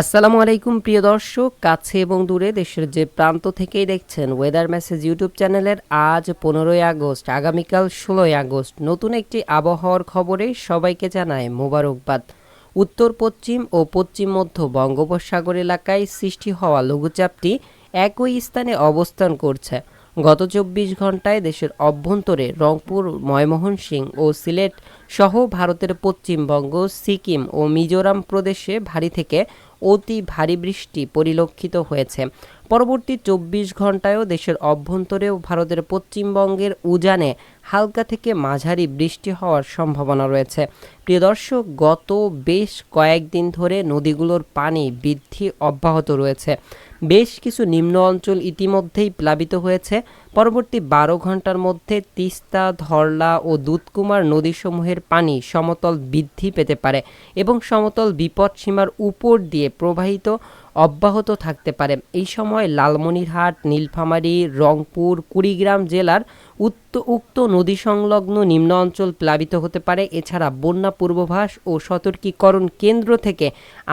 আসসালামু আলাইকুম, প্রিয় দর্শক। কাছে এবং দূরে দেশের যে প্রান্ত থেকেই দেখছেন ওয়েদার মেসেজ ইউটিউব চ্যানেলের আজ পনেরোই আগস্ট, আগামীকাল ষোলোই আগস্ট। নতুন একটি আবহাওয়ার খবরে সবাইকে জানায় মোবারকবাদ। উত্তর, পশ্চিম ও পশ্চিম মধ্য বঙ্গোপসাগর এলাকায় সৃষ্টি হওয়া লঘুচাপটি একই স্থানে অবস্থান করছে। গত চব্বিশ ঘন্টায় দেশের অভ্যন্তরে রংপুর ময়মোহনসিংহ ও সিলেট সহ ভারতের পশ্চিমবঙ্গ, সিকিম ও মিজোরাম প্রদেশে ভারী থেকে অতি ভারী বৃষ্টি পরিলক্ষিত হয়েছে। পরবর্তী চব্বিশ ঘন্টায়ও দেশের অভ্যন্তরেও ভারতের পশ্চিমবঙ্গের উজানে হালকা থেকে মাঝারি বৃষ্টি হওয়ার সম্ভাবনা রয়েছে। প্রিয় দর্শক, গত বেশ কয়েকদিন ধরে নদীগুলোর পানি বৃদ্ধি অব্যাহত রয়েছে। বেশ কিছু নিম্ন অঞ্চল ইতিমধ্যেই প্লাবিত হয়েছে। পরবর্তী বারো ঘণ্টার মধ্যে তিস্তা, ধরলা ও দুধকুমার নদীসমূহের পানি সমতল বৃদ্ধি পেতে পারে এবং সমতল বিপদসীমার উপর দিয়ে প্রবাহিত অব্যাহত থাকতে পারে। এই সময় লালমনিরহাট, নীলফামারী, রংপুর, কুড়িগ্রাম জেলার উত্ত উক্ত নদী সংলগ্ন নিম্ন অঞ্চল প্লাবিত হতে পারে। এছাড়া বন্যা পূর্বাভাস ও সতর্কীকরণ কেন্দ্র থেকে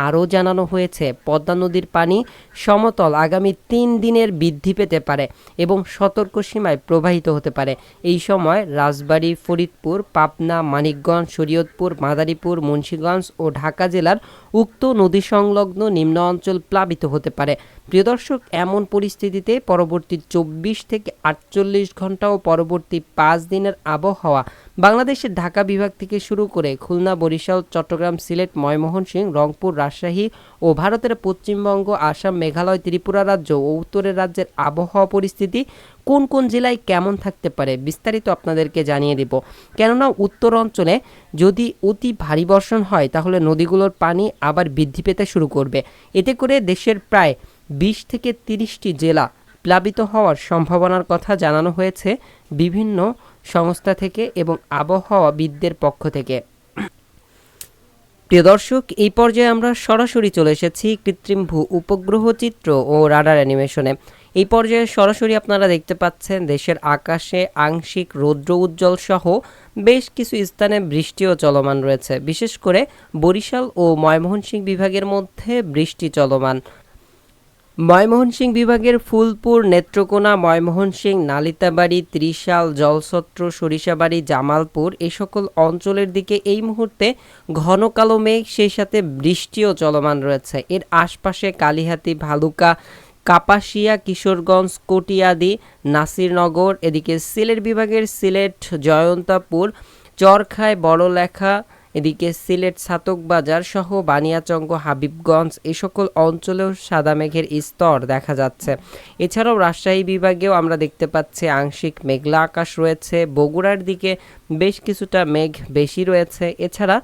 আরও জানানো হয়েছে, পদ্মা নদীর পানি সমতল আগামী তিন দিনের বৃদ্ধি পেতে পারে এবং সতর্ক সীমায় প্রবাহিত হতে পারে। এই সময় রাজবাড়ী, ফরিদপুর, পাবনা, মানিকগঞ্জ, শরীয়তপুর, মাদারীপুর, মুন্সীগঞ্জ ও ঢাকা জেলার উক্ত নদী সংলগ্ন নিম্ন অঞ্চল প্লাবিত হতে পারে। প্রিয় দর্শক, এমন পরিস্থিতিতে পরবর্তী চব্বিশ থেকে আটচল্লিশ ঘণ্টা ও পরবর্তী পাঁচ দিনের আবহাওয়া বাংলাদেশের ঢাকা বিভাগ থেকে শুরু করে খুলনা, বরিশাল, চট্টগ্রাম, সিলেট ময়মোহনসিংহ রংপুর, রাজশাহী ও ভারতের পশ্চিমবঙ্গ, আসাম, মেঘালয়, ত্রিপুরা রাজ্য ও উত্তরের রাজ্যের আবহাওয়া পরিস্থিতি কোন কোন জেলায় কেমন থাকতে পারে বিস্তারিত আপনাদেরকে জানিয়ে দেব। কেননা উত্তর অঞ্চলে যদি অতি ভারী বর্ষণ হয়, তাহলে নদীগুলোর পানি আবার বৃদ্ধি পেতে শুরু করবে। এতে করে দেশের প্রায় বিশ থেকে তিরিশটি জেলা প্লাবিত হওয়ার সম্ভাবনার কথা জানানো হয়েছে বিভিন্ন সংস্থা থেকে এবং আবহাওয়াবিদদের পক্ষ থেকে। প্রিয় দর্শক, এই পর্যায়ে আমরা সরাসরি চলে এসেছি কৃত্রিম ভূ উপগ্রহ চিত্র ও রাডার অ্যানিমেশনে। এই পর্যায়ে সরাসরি আপনারা দেখতে পাচ্ছেন দেশের আকাশে আংশিক রৌদ্র উজ্জ্বল সহ বেশ কিছু স্থানে বৃষ্টিও চলমান রয়েছে। বিশেষ করে বরিশাল ও ময়মোহনসিংহ বিভাগের মধ্যে বৃষ্টি চলমান। ময়মোহনসিংহ বিভাগের ফুলপুর নেত্রকোনা ময়মোহনসিংহ নালিতাবাড়ি, ত্রিশাল, জলছত্র, সরিষাবাড়ি, জামালপুর এই সকল অঞ্চলের দিকে এই মুহূর্তে ঘন কালো মেঘ, সেই সাথে বৃষ্টিও চলমান রয়েছে। এর আশপাশে কালিহাতি, ভালুকা, কাপাসিয়া, কিশোরগঞ্জ, কটিয়াদি, নাসিরনগর, এদিকে সিলেট বিভাগের সিলেট, জয়ন্তাপুর, চরখায়, বড়লেখা এদিকে সিলেট ছাতক বাজার সহ বানিয়াচঙ্গ, হাবিবগঞ্জ এ সকল অঞ্চলেও সাদা মেঘের স্তর দেখা যাচ্ছে। এছাড়াও রাজশাহী বিভাগেও আমরা দেখতে পাচ্ছি আংশিক মেঘলা আকাশ রয়েছে। বগুড়ার দিকে বেশ কিছুটা মেঘ বেশি রয়েছে। এছাড়া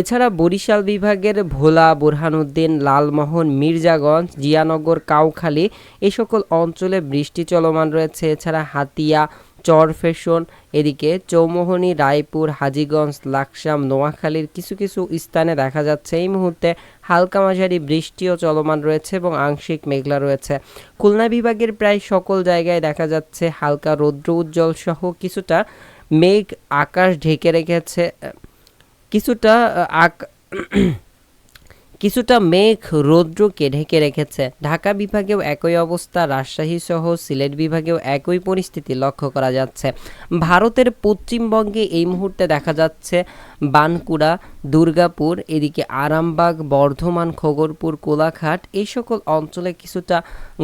এছাড়া বরিশাল বিভাগের ভোলা, বুরহানুদ্দিন, লালমোহন, মির্জাগঞ্জ, জিয়ানগর, কাউখালী এ সকল অঞ্চলে বৃষ্টি চলমান রয়েছে। এছাড়া হাতিয়া চরফেশন এদিকে চৌমোহনী, রায়পুর, হাজীগঞ্জ, লাকসাম, নোয়াখালীর কিছু কিছু স্থানে দেখা যাচ্ছে এই মুহূর্তে হালকা মাঝারি বৃষ্টিও চলমান রয়েছে এবং আংশিক মেঘলা রয়েছে। খুলনা বিভাগের প্রায় সকল জায়গায় দেখা যাচ্ছে হালকা রৌদ্র উজ্জ্বল সহ কিছুটা মেঘ আকাশ ঢেকে রেখেছে। কিছুটা আক কিছুটা মেঘ রৌদ্রকে ঢেকে রেখেছে। ঢাকা বিভাগেও একই অবস্থা, রাজশাহী সহ সিলেট বিভাগেও একই পরিস্থিতি লক্ষ্য করা যাচ্ছে। ভারতের পশ্চিমবঙ্গে এই মুহূর্তে দেখা যাচ্ছে বানকুড়া, দুর্গাপুর, এদিকে আরামবাগ, বর্ধমান, খগরপুর, কোলাঘাট এই সকল অঞ্চলে কিছুটা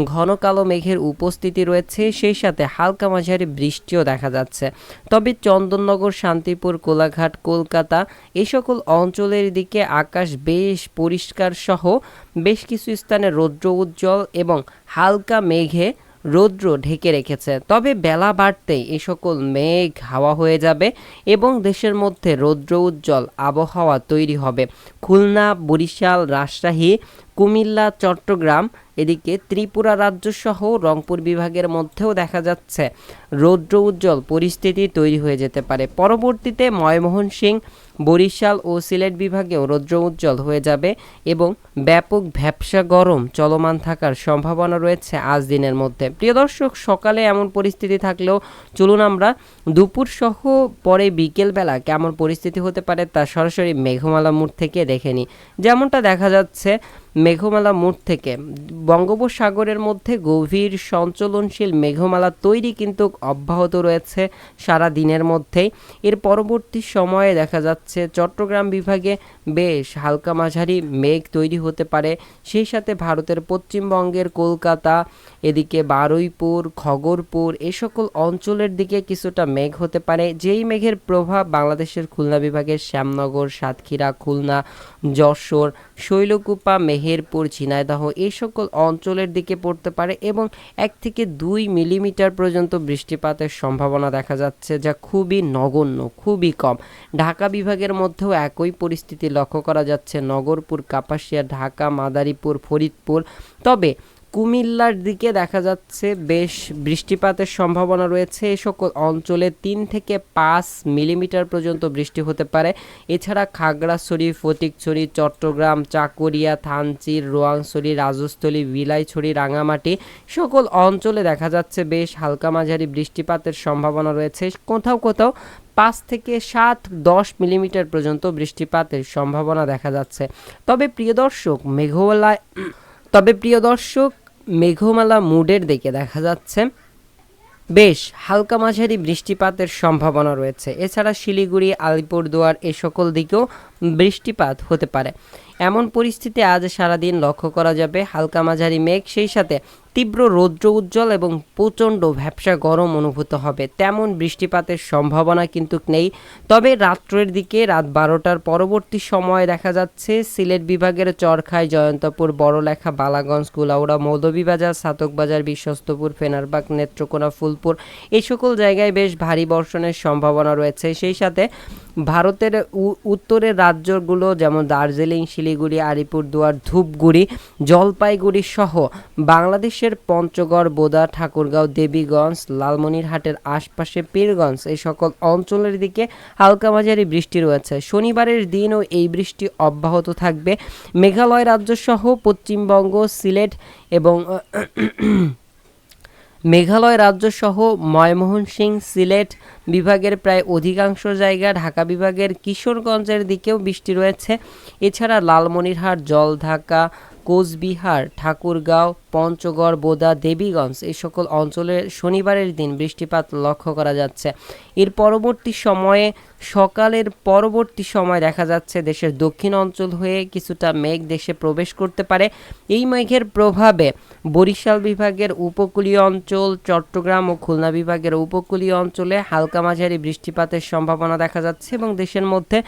ঘন কালো মেঘের উপস্থিতি রয়েছে। সেই সাথে হালকা মাঝারি বৃষ্টিও দেখা যাচ্ছে। তবে চন্দননগর, শান্তিপুর, কোলাঘাট, কলকাতা এই সকল অঞ্চলের দিকে আকাশ বেশ পরিষ্কার সহ বেশ কিছু স্থানে রৌদ্র উজ্জ্বল এবং হালকা মেঘে রৌদ্র ঢেকে রেখেছে। তবে বেলা বাড়তেই এ সকল মেঘ হাওয়া হয়ে যাবে এবং দেশের মধ্যে রৌদ্র উজ্জ্বল আবহাওয়া তৈরি হবে। খুলনা, বরিশাল, রাজশাহী কুমিল্লা, চট্টগ্রাম, এদিকে ত্রিপুরা রাজ্য সহ রংপুর বিভাগের মধ্যেও দেখা যাচ্ছে রৌদ্র উজ্জ্বল, পরিস্থিতি তৈরি হয়ে যেতে পারে। পরবর্তীতে ময়মোহন সিং বরিশাল ও সিলেট বিভাগেও রৌদ্র উজ্জ্বল হয়ে যাবে এবং ব্যাপক ভ্যাবসা গরম চলমান থাকার সম্ভাবনা রয়েছে আজ দিনের মধ্যে। প্রিয় দর্শক, সকালে এমন পরিস্থিতি থাকলেও চলুন আমরা দুপুর সহ পরে বিকেলবেলা কেমন পরিস্থিতি হতে পারে তা সরাসরি মেঘমালা মুড থেকে দেখে নিই। যেমনটা দেখা যাচ্ছে মেঘমালা মুঠ থেকে। বঙ্গোপসাগরের মধ্যে গভীর সঞ্চলনশীল মেঘমালা তৈরি কিন্তু অব্যাহত রয়েছে সারা দিনের মধ্যেই। এর পরবর্তী সময়ে দেখা যাচ্ছে চট্টগ্রাম বিভাগে বেশ হালকা মাঝারি মেঘ তৈরি হতে পারে। সেই সাথে ভারতের পশ্চিমবঙ্গের কলকাতা, এদিকে বারুইপুর, খগরপুর এ সকল অঞ্চলের দিকে কিছুটা মেঘ হতে পারে। যেই মেঘের প্রভাব বাংলাদেশের খুলনা বিভাগের শ্যামনগর, সাতক্ষীরা, খুলনা, যশোর, শৈলকুপা মেহেরপুর ঝিনাইদহ এই সকল অঞ্চলের দিকে পড়তে পারে এবং এক থেকে দুই মিলিমিটার পর্যন্ত বৃষ্টিপাতের সম্ভাবনা দেখা যাচ্ছে, যা খুবই নগণ্য, খুবই কম। ঢাকা বিভাগের মধ্যেও একই পরিস্থিতি লক্ষ্য করা যাচ্ছে, নগরপুর, কাপাসিয়া, ঢাকা, মাদারীপুর, ফরিদপুর। তবে কুমিল্লার দিকে দেখা যাচ্ছে বেশ বৃষ্টিপাতের সম্ভাবনা রয়েছে। এই সকল অঞ্চলে তিন থেকে পাঁচ মিলিমিটার পর্যন্ত বৃষ্টি হতে পারে। এছাড়া খাগড়াছড়ি, ফটিকছড়ি, চট্টগ্রাম, চাকুরিয়া থানচির রোয়াংছড়ি, রাজস্থলী বিলাইছড়ি রাঙামাটি সকল অঞ্চলে দেখা যাচ্ছে বেশ হালকা মাঝারি বৃষ্টিপাতের সম্ভাবনা রয়েছে। কোথাও কোথাও পাঁচ থেকে সাত, দশ মিলিমিটার পর্যন্ত বৃষ্টিপাতের সম্ভাবনা দেখা যাচ্ছে। তবে প্রিয় দর্শক মেঘমালায় তবে প্রিয় দর্শক, মেঘমালা মুডের দিকে দেখা যাচ্ছে। বেশ, হালকা মাঝারি বৃষ্টিপাতের সম্ভাবনা রয়েছে। এছাড়া শিলিগুড়ি, আলিপুরদুয়ার এ সকল দিকেও বৃষ্টিপাত হতে পারে। এমন পরিস্থিতি আজ সারাদিন লক্ষ্য করা যাবে। হালকা মাঝারি মেঘ, সেই সাথে তীব্র রৌদ্র উজ্জ্বল এবং প্রচণ্ড ভ্যাবসা গরম অনুভূত হবে। তেমন বৃষ্টিপাতের সম্ভাবনা কিন্তু নেই। তবে রাত্রের দিকে রাত বারোটার পরবর্তী সময়ে দেখা যাচ্ছে, সিলেট বিভাগের চরখাই জয়ন্তপুর, বড়লেখা, বালাগঞ্জ, কুলাউড়া, মৌলভীবাজার, সাতকবাজার, বিশ্বস্তপুর, ফেনারবাগ, নেত্রকোনা, ফুলপুর এই সকল জায়গায় বেশ ভারী বর্ষণের সম্ভাবনা রয়েছে। সেই সাথে ভারতের উত্তরের রাজ্যগুলো যেমন দার্জিলিং, শিলিগুড়ি, আলিপুরদুয়ার, ধূপগুড়ি, জলপাইগুড়ি সহ বাংলাদেশের পঞ্চগড়, বোদা, ঠাকুরগাঁও, দেবীগঞ্জ, লালমনিরহাটের আশপাশে পীরগঞ্জ এই সকল অঞ্চলের দিকে হালকা মাঝারি বৃষ্টি রয়েছে। শনিবারের দিনও এই বৃষ্টি অব্যাহত থাকবে। মেঘালয় রাজ্য সহ পশ্চিমবঙ্গ, সিলেট এবং মেঘালয় রাজ্য সহ ময়মনসিংহ, সিলেট বিভাগের প্রায় অধিকাংশ জায়গা ঢাকা বিভাগের কিশোরগঞ্জের দিকেও বৃষ্টি রয়েছে। এছাড়া লালমনিরহাট, জলঢাকা কোচবিহার, ঠাকুরগাঁও, পঞ্চগড়, বোদা, দেবীগঞ্জ এই সকল অঞ্চলে শনিবারের দিন বৃষ্টিপাত লক্ষ্য করা যাচ্ছে। এর পরবর্তী সময়ে সকালের পরবর্তী সময় দেখা যাচ্ছে দেশের দক্ষিণ অঞ্চল হয়ে কিছুটা মেঘ দেশে প্রবেশ করতে পারে। এই মেঘের প্রভাবে বরিশাল বিভাগের উপকূলীয় অঞ্চল, চট্টগ্রাম ও খুলনা বিভাগের উপকূলীয় অঞ্চলে হালকা মাঝারি বৃষ্টিপাতের সম্ভাবনা দেখা যাচ্ছে এবং দেশের মধ্যে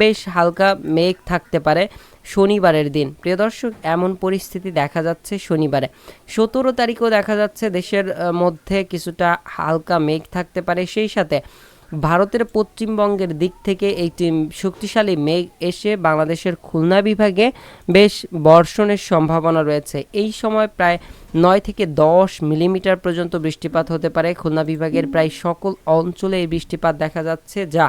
বেশ হালকা মেঘ থাকতে পারে। শনিবারের দিন। প্রিয় দর্শক, এমন পরিস্থিতি দেখা যাচ্ছে শনিবারে। সতেরো তারিখও দেখা যাচ্ছে দেশের মধ্যে কিছুটা হালকা মেঘ থাকতে পারে। সেই সাথে ভারতের পশ্চিমবঙ্গের দিক থেকে একটি শক্তিশালী মেঘ এসে বাংলাদেশের খুলনা বিভাগে বেশ বর্ষণের সম্ভাবনা রয়েছে। এই সময় প্রায় নয় থেকে দশ মিলিমিটার পর্যন্ত বৃষ্টিপাত হতে পারে। খুলনা বিভাগের প্রায় সকল অঞ্চলে এই বৃষ্টিপাত দেখা যাচ্ছে, যা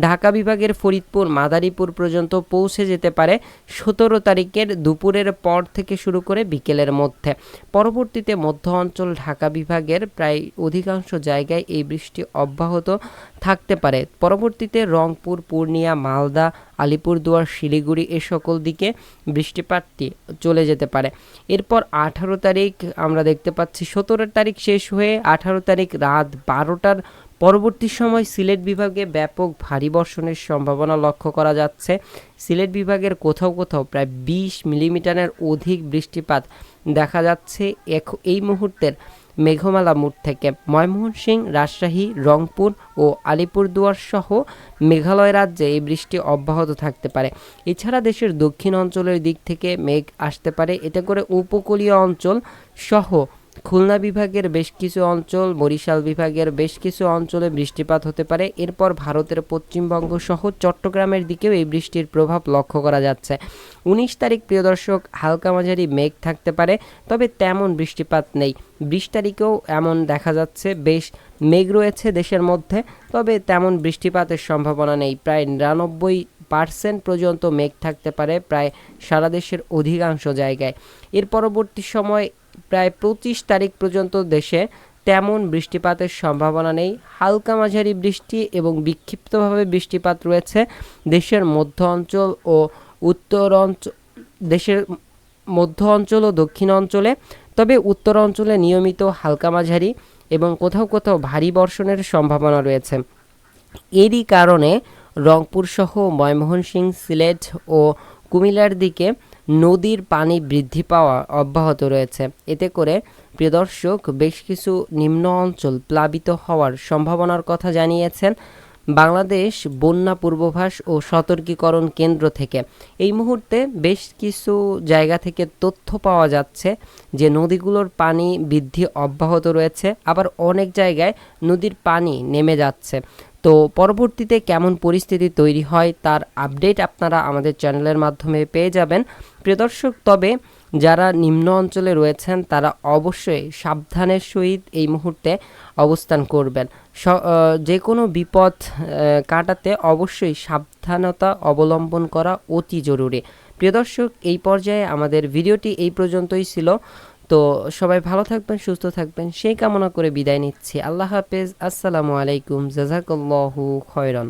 ঢাকা বিভাগের ফরিদপুর, মাদারীপুর পর্যন্ত পৌঁছে যেতে পারে সতেরো তারিখের দুপুরের পর থেকে শুরু করে বিকেলের মধ্যে। পরবর্তীতে মধ্য অঞ্চল ঢাকা বিভাগের প্রায় অধিকাংশ জায়গায় এই বৃষ্টি অব্যাহত থাকতে পারে। পরবর্তীতে রংপুর, পূর্ণিয়া, মালদা, আলিপুরদুয়ার, শিলিগুড়ি এ সকল দিকে বৃষ্টিপাতটি চলে যেতে পারে। এরপর আঠারো তারিখ আমরা দেখতে পাচ্ছি, সতেরো তারিখ শেষ হয়ে আঠারো তারিখ রাত বারোটার পরবর্তী সময় সিলেট বিভাগে ব্যাপক ভারী বর্ষণের সম্ভাবনা লক্ষ্য করা যাচ্ছে। সিলেট বিভাগের কোথাও কোথাও প্রায় বিশ মিলিমিটারের অধিক বৃষ্টিপাত দেখা যাচ্ছে। এই মুহূর্তের মেঘমালা মুঠ থেকে ময়মনসিংহ, রাজশাহী, রংপুর ও আলিপুরদুয়ার সহ মেঘালয় রাজ্যে এই বৃষ্টি অব্যাহত থাকতে পারে। এছাড়া দেশের দক্ষিণ অঞ্চলের দিক থেকে মেঘ আসতে পারে। এতে করে উপকূলীয় অঞ্চল সহ খুলনা বিভাগের বেশ কিছু অঞ্চল, বরিশাল বিভাগের বেশ কিছু অঞ্চলে বৃষ্টিপাত হতে পারে। এরপর ভারতের পশ্চিমবঙ্গ সহ চট্টগ্রামের দিকেও এই বৃষ্টির প্রভাব লক্ষ্য করা যাচ্ছে। উনিশ তারিখ, প্রিয় দর্শক, হালকা মাঝারি মেঘ থাকতে পারে, তবে তেমন বৃষ্টিপাত নেই। বিশ তারিখেও এমন দেখা যাচ্ছে, বেশ মেঘ রয়েছে দেশের মধ্যে, তবে তেমন বৃষ্টিপাতের সম্ভাবনা নেই। প্রায় নিরানব্বই পার্সেন্ট পর্যন্ত মেঘ থাকতে পারে প্রায় সারা দেশের অধিকাংশ জায়গায়। এর পরবর্তী সময় প্রায় পঁচিশ তারিখ পর্যন্ত দেশে তেমন বৃষ্টিপাতের সম্ভাবনা নেই। হালকা মাঝারি বৃষ্টি এবং বিক্ষিপ্তভাবে বৃষ্টিপাত রয়েছে দেশের মধ্য অঞ্চল ও উত্তর অঞ্চল দেশের মধ্য অঞ্চল ও দক্ষিণ অঞ্চলে। তবে উত্তর অঞ্চলে নিয়মিত হালকা মাঝারি এবং কোথাও কোথাও ভারী বর্ষণের সম্ভাবনা রয়েছে। এরই কারণে রংপুর সহ ময়মনসিংহ, সিলেট ও কুমিল্লার দিকে নদীর পানি বৃদ্ধি পাওয়া অব্যাহত রয়েছে। এতে করে, প্রিয় দর্শক, বেশ কিছু নিম্ন অঞ্চল প্লাবিত হওয়ার সম্ভাবনার কথা জানিয়েছেন বাংলাদেশ বন্যা পূর্বাভাস ও সতর্কীকরণ কেন্দ্র থেকে। এই মুহূর্তে বেশ কিছু জায়গা থেকে তথ্য পাওয়া যাচ্ছে যে, নদীগুলোর পানি বৃদ্ধি অব্যাহত রয়েছে। আবার অনেক জায়গায় নদীর পানি নেমে যাচ্ছে। তো পরবর্তীতে কেমন পরিস্থিতি তৈরি হয় তার আপডেট আপনারা আমাদের চ্যানেলের মাধ্যমে পেয়ে যাবেন। প্রিয় দর্শক, তবে যারা নিম্ন অঞ্চলে রয়েছেন, তারা অবশ্যই সাবধানের সহিত এই মুহূর্তে অবস্থান করবেন। যে কোনো বিপদ কাটাতে অবশ্যই সাবধানতা অবলম্বন করা অতি জরুরি। প্রিয় দর্শক, এই পর্যায়ে আমাদের ভিডিওটি এই পর্যন্তই ছিল। তো সবাই ভালো থাকবেন, সুস্থ থাকবেন। সেই কামনা করে বিদায় নিচ্ছি। আল্লাহ হাফেজ। আসসালামু আলাইকুম। জাজাকাল্লাহু খয়রান।